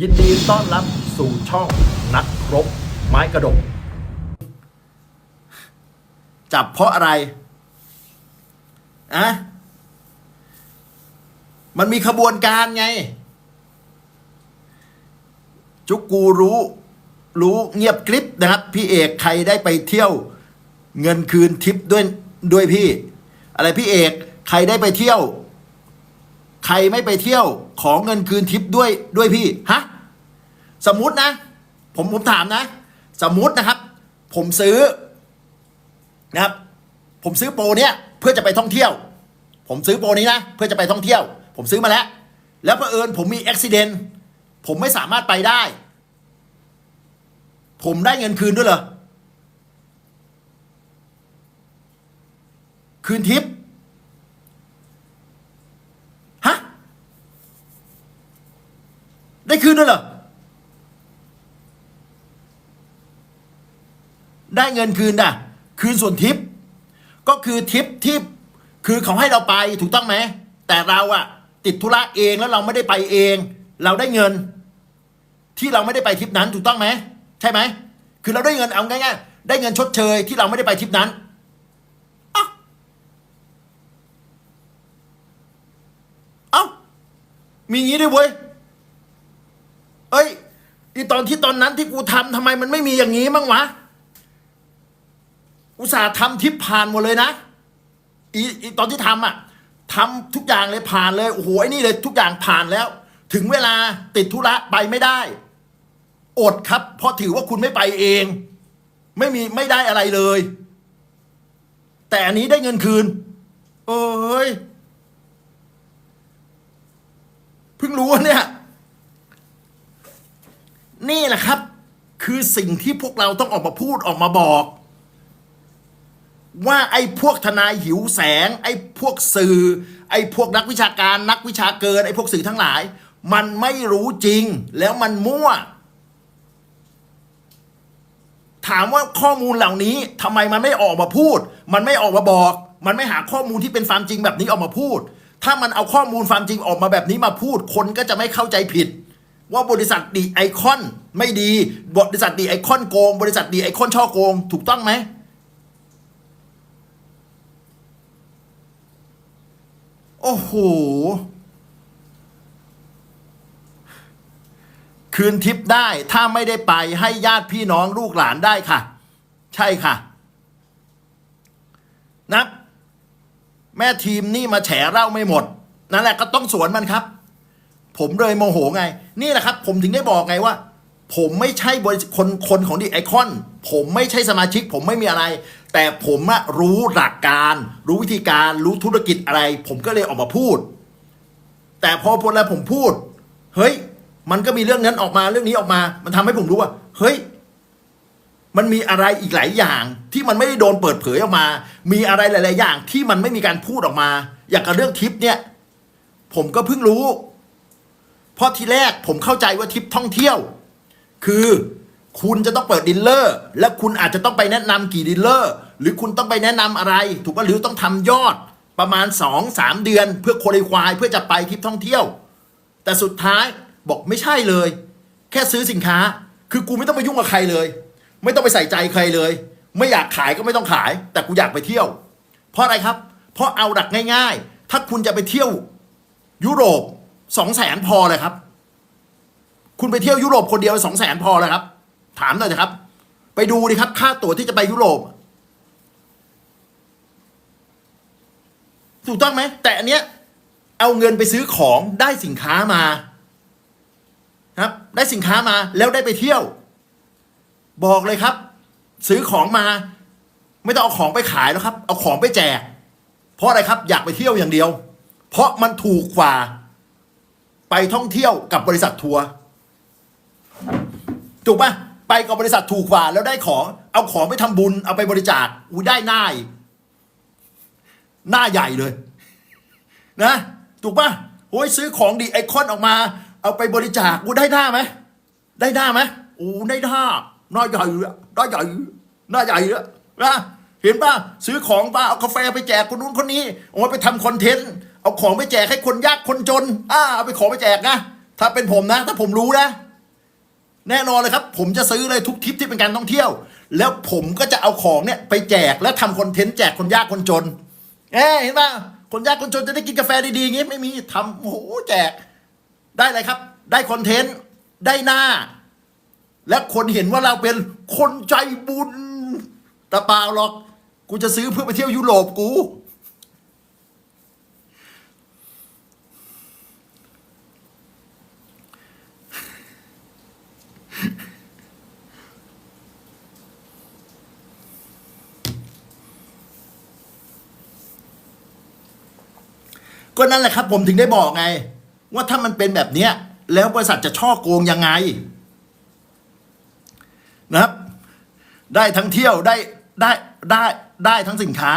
ยินดีต้อนรับสู่ช่องนักรบ ไม้กระดก จับเพราะอะไรอะมันมีขบวนการไง จุกกูรู้ รู้เงียบกริบนะครับ พี่เอกใครได้ไปเที่ยว เงินคืนทิปด้วยด้วยพี่ อะไรพี่เอกใครได้ไปเที่ยว ใครไม่ไปเที่ยวขอเงินคืนทิปด้วยด้วยพี่ฮะสมมตินะ ผมผมถามนะ สมมตินะครับ ผมซื้อนะครับ ผมซื้อโปรเนี้ยเพื่อจะไปท่องเที่ยว ผมซื้อโปรนี้นะเพื่อจะไปท่องเที่ยว ผมซื้อมาแล้ว แล้วเผอิญผมมีอุบิเหตุผมไม่สามารถไปได้ ผมได้เงินคืนด้วยเหรอคืนทิป ฮะ ได้คืนด้วยเหรอ ได้เงินคืนด่ะ คืนส่วนทิป ก็คือทิปที่คือเขาให้เราไปถูกต้องไหม แต่เราอะติดธุระเองแล้วเราไม่ได้ไปเอง เราได้เงิน ที่เราไม่ได้ไปทริปนั้นถูกต้องไหม ใช่ไหม คือเราได้เงินเอาง่ายๆ ได้เงินชดเชยที่เราไม่ได้ไปทริปนั้นเอ้าเอ้ามีงี้ด้วยเว้ย เอ้ยอีตอนที่ตอนนั้นที่กูทำทำไมมันไม่มีอย่างนี้มั้งวะ อุตส่าห์ทำทิปผ่านหมดเลยนะอีอีตอนที่ทำอะทำทุกอย่างเลยผ่านเลยโอ้โหไอ้นี่เลยทุกอย่างผ่านแล้ว ถึงเวลาติดธุระไปไม่ได้ อดครับ เพราะถือว่าคุณไม่ไปเอง ไม่มีไม่ได้อะไรเลย แต่อันนี้ได้เงินคืน เอ้ยเพิ่งรู้เนี่ย นี่แหละครับ คือสิ่งที่พวกเราต้องออกมาพูดออกมาบอก ว่าไอ้พวกทนายหิวแสง ไอ้พวกสื่อ ไอ้พวกนักวิชาการนักวิชาเกิน ไอ้พวกสื่อทั้งหลาย มันไม่รู้จริงแล้วมันมั่ว ถามว่าข้อมูลเหล่านี้ทำไมมันไม่ออกมาพูด มันไม่ออกมาบอก มันไม่หาข้อมูลที่เป็นความจริงแบบนี้ออกมาพูด ถ้ามันเอาข้อมูลความจริงออกมาแบบนี้มาพูด คนก็จะไม่เข้าใจผิด ว่าบริษัทดีไอคอนไม่ดี บริษัทดีไอคอนโกง บริษัทดีไอคอนช่อโกง ถูกต้องไหมโอ้โห คืนทิปได้ถ้าไม่ได้ไปให้ญาติพี่น้องลูกหลานได้ค่ะ ใช่ค่ะ นะแม่ทีมนี่มาแฉเล่าไม่หมด นั่นแหละก็ต้องสวนมันครับ ผมเลยโมโหไง นี่แหละครับ ผมถึงได้บอกไงว่า ผมไม่ใช่บริคนคนของดีไอคอน ผมไม่ใช่สมาชิก ผมไม่มีอะไร แต่ผมอะรู้หลักการ รู้วิธีการรู้ธุรกิจอะไร ผมก็เลยออกมาพูด แต่พอพอแล้วผมพูด เฮ้ย มันก็มีเรื่องนั้นออกมาเรื่องนี้ออกมา มันทำให้ผมรู้ว่า เฮ้ยมันมีอะไรอีกหลายอย่างที่มันไม่ได้โดนเปิดเผยออกมา มีอะไรหลาย ๆ อย่างที่มันไม่มีการพูดออกมา อย่างกับเรื่องทิปเนี่ย ผมก็เพิ่งรู้ ราะทีแรกผมเข้าใจว่าทริปท่องเที่ยว คือคุณจะต้องเปิดดีลเลอร์ และคุณอาจจะต้องไปแนะนำกี่ดีลเลอร์ หรือคุณต้องไปแนะนำอะไร ถูกป่ะหรือต้องทำยอดประมาณ 2-3 เดือน เพื่อโคลิควายเพื่อจะไปทริปท่องเที่ยว แต่สุดท้ายบอกไม่ใช่เลย แค่ซื้อสินค้า คือกูไม่ต้องไปยุ่งกับใครเลย ไม่ต้องไปใส่ใจใครเลย ไม่อยากขายก็ไม่ต้องขาย แต่กูอยากไปเที่ยว เพราะอะไรครับ เพราะเอาหลักง่าย ๆ ถ้าคุณจะไปเที่ยว ยุโรป สองแสนพอเลยครับ คุณไปเที่ยวยุโรปคนเดียวสองแสนพอเลยครับ ถามหน่อยนะครับ ไปดูดิครับ ค่าตั๋วที่จะไปยุโรปถูกต้องไหม แต่อันเนี้ยเอาเงินไปซื้อของได้สินค้ามาครับ ได้สินค้ามาแล้วได้ไปเที่ยว บอกเลยครับ ซื้อของมา ไม่ต้องเอาของไปขายแล้วครับ เอาของไปแจก เพราะอะไรครับ อยากไปเที่ยวอย่างเดียว เพราะมันถูกกว่า ไปท่องเที่ยวกับบริษัททัวร์ถูกปะไปกับบริษัทถูกกว่าแล้วได้ของเอาของไปทำบุญเอาไปบริจาคอุ้ยได้หน้าหน้าใหญ่เลย นะ ถูกปะโอ้ยซื้อของดีไอคอนออกมา เอาไปบริจาคกูได้หน้าไหมได้หน้าไหมโอ้ได้หน้าหน้าใหญ่อะหน้าใหญ่หน้าใหญ่อะนะเห็นป่ะซื้อของป่ะเอากาแฟไปแจกคนนู้นคนนี้เอาไปทำคอนเทนต์ เอาของไปแจกให้คนยากคนจน อ่าเอาไปของไปแจกนะ ถ้าเป็นผมนะ ถ้าผมรู้นะ แน่นอนเลยครับ ผมจะซื้อเลยทุกทริปที่เป็นการท่องเที่ยว แล้วผมก็จะเอาของเนี่ยไปแจกแล้วทำคอนเทนต์แจกคนยากคนจนเอ้เห็นป่ะคนยากคนจนจะได้กินกาแฟดีๆอย่างงี้ไม่มีทำโอ้โหแจก ได้เลยครับ ได้คอนเทนต์ได้หน้า และคนเห็นว่าเราเป็นคนใจบุญแต่เปล่าหรอก กูจะซื้อเพื่อไปเที่ยวยุโรปกู ก็นั่นแหละครับ ผมถึงได้บอกไง ว่าถ้ามันเป็นแบบเนี้ย แล้วบริษัทจะช่อโกงยังไง นะครับ ได้ทั้งเที่ยวได้ได้ได้ได้ทั้งสินค้า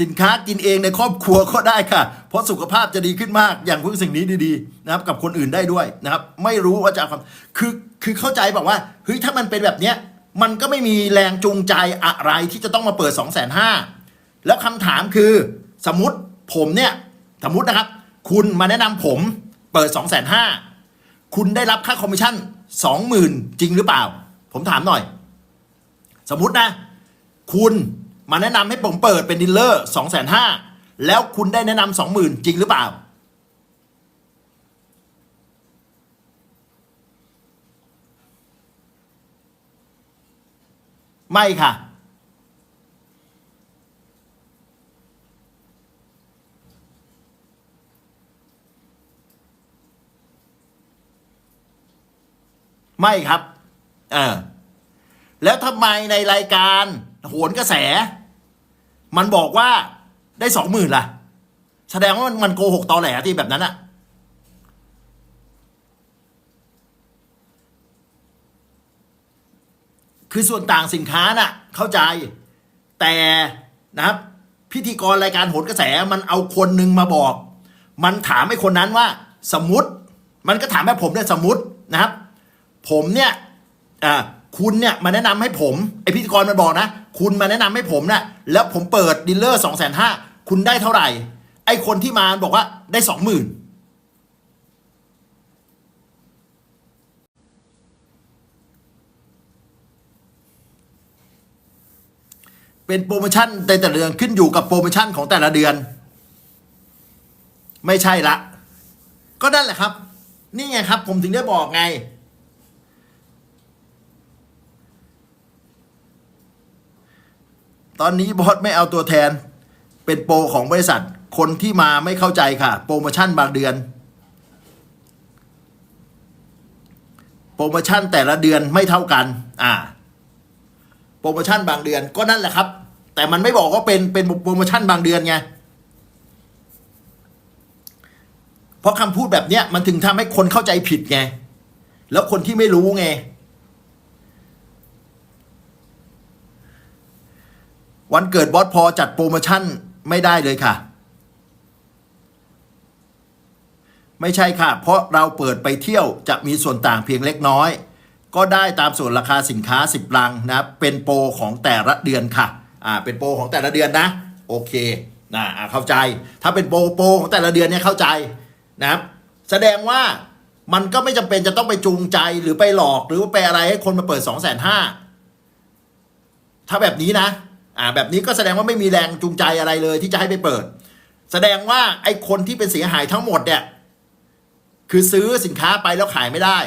สินค้ากินเองในครอบครัวก็ได้ค่ะ เพราะสุขภาพจะดีขึ้นมากอย่างพวกสิ่งนี้ดีๆ นะครับ กับคนอื่นได้ด้วยนะครับ ไม่รู้ว่าจะความคือคือเข้าใจบอกว่าเฮ้ยถ้ามันเป็นแบบเนี้ยมันก็ไม่มีแรงจูงใจอะไรที่จะต้องมาเปิด2องแสนห้าแล้วคำถามคือสมมติ ผมเนี่ยสมมตินะครับ คุณมาแนะนำผมเปิด2องแสนห้าคุณได้รับค่าคอมมิชชั่นสองหมื่นจริงหรือเปล่า ผมถามหน่อย สมมตินะ คุณมาแนะนำให้ผมเปิดเป็นดีลเลอร์สองแสนห้าแล้วคุณได้แนะนำสองหมื่นจริงหรือเปล่า ไม่ค่ะ ไม่ครับ เออ แล้วทำไมในรายการโหนกระแส มันบอกว่าได้สองหมื่นล่ะ แสดงว่ามันมันโกหกตอแหลที่แบบนั้นอะคือส่วนต่างสินค้าน่ะ เข้าใจ แต่นะครับ พิธีกรรายการโหนกระแสมันเอาคนหนึ่งมาบอก มันถามไอ้คนนั้นว่า สมมติ มันก็ถามแบบผมเนี่ยสมมตินะครับ ผมเนี่ยอ่าคุณเนี่ยมาแนะนำให้ผมไอพิธีกรมันบอกนะ คุณมาแนะนำให้ผมนะ่ะแล้วผมเปิดดีลเลอร์สองแสนห้าคุณได้เท่าไหร่ ไอคนที่มาบอกว่าได้สองหมื่นเป็นโปรโมชั่นในแต่ละเดือนขึ้นอยู่กับโปรโมชั่นของแต่ละเดือน ไม่ใช่ละ ก็นั่นแหละครับ นี่ไงครับ ผมถึงได้บอกไง ตอนนี้บอสไม่เอาตัวแทน เป็นโปรของบริษัท คนที่มาไม่เข้าใจค่ะ โปรโมชั่นบางเดือน โปรโมชั่นแต่ละเดือนไม่เท่ากัน อ่า โปรโมชั่นบางเดือนก็นั่นแหละครับ แต่มันไม่บอกว่าเป็นเป็นโปรโมชั่นบางเดือนไงเพราะคำพูดแบบเนี้ยมันถึงทำให้คนเข้าใจผิดไง แล้วคนที่ไม่รู้ไง วันเกิดบอสพอจัดโปรโมชั่นไม่ได้เลยค่ะ ไม่ใช่ค่ะ เพราะเราเปิดไปเที่ยวจะมีส่วนต่างเพียงเล็กน้อย ก็ได้ตามส่วนราคาสินค้า 10 ลังนะเป็นโปรของแต่ละเดือนค่ะอ่าเป็นโปรของแต่ละเดือนนะ โอเคนะเข้าใจถ้าเป็นโปรโปรของแต่ละเดือนเนี่ยเข้าใจนะครับแสดงว่ามันก็ไม่จำเป็นจะต้องไปจูงใจหรือไปหลอกหรือว่าไปอะไรให้คนมาเปิด2องแสนห้าถ้าแบบนี้นะ อ่าแบบนี้ก็แสดงว่าไม่มีแรงจูงใจอะไรเลยที่จะให้ไปเปิด แสดงว่าไอ้คนที่เป็นเสียหายทั้งหมดเนี่ยคือซื้อสินค้าไปแล้วขายไม่ได้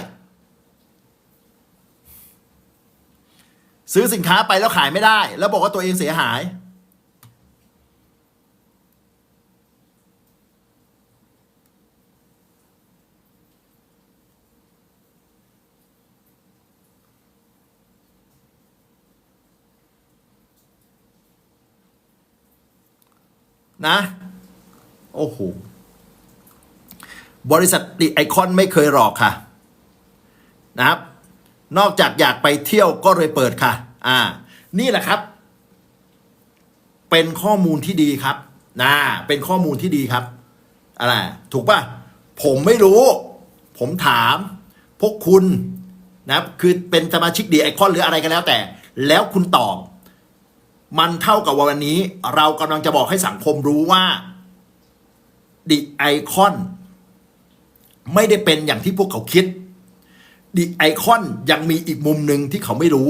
ซื้อสินค้าไปแล้วขายไม่ได้ แล้วบอกว่าตัวเองเสียหาย นะ โอ้โห บริษัทดิไอคอนไม่เคยหลอกค่ะ นะครับ นอกจากอยากไปเที่ยวก็เลยเปิดค่ะ อ่า นี่แหละครับ เป็นข้อมูลที่ดีครับนะเป็นข้อมูลที่ดีครับ อะไร ถูกป่ะ ผมไม่รู้ ผมถาม พวกคุณนะครับ คือเป็นสมาชิกดีไอคอนหรืออะไรก็แล้วแต่ แล้วคุณตอบ มันเท่ากับว่าวันนี้ เรากำลังจะบอกให้สังคมรู้ว่าดิไอคอนไม่ได้เป็นอย่างที่พวกเขาคิดดิไอคอนยังมีอีกมุมหนึ่งที่เขาไม่รู้